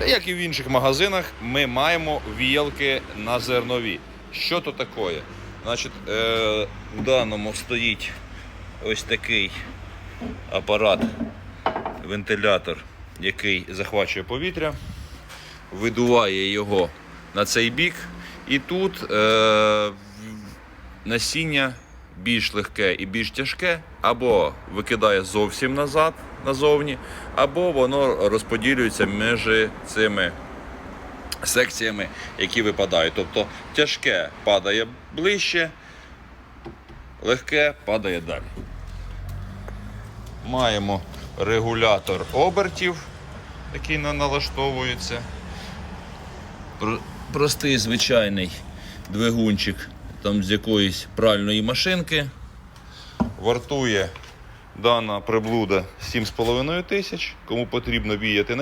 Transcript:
Як і в інших магазинах, ми маємо віялки на зернові. Що то таке? Значить, е, в даному стоїть ось такий апарат, вентилятор, який захвачує повітря, видуває його на цей бік. І тут е, насіння більш легке і більш тяжке, або викидає зовсім назад назовні, або воно розподілюється між цими секціями, які випадають. Тобто тяжке падає ближче, легке падає далі. Маємо регулятор обертів, який на- налаштовується. Простий звичайний двигунчик там з якоїсь пральної машинки. Вартує дана приблуда 7,5 тисяч. Кому потрібно віяти на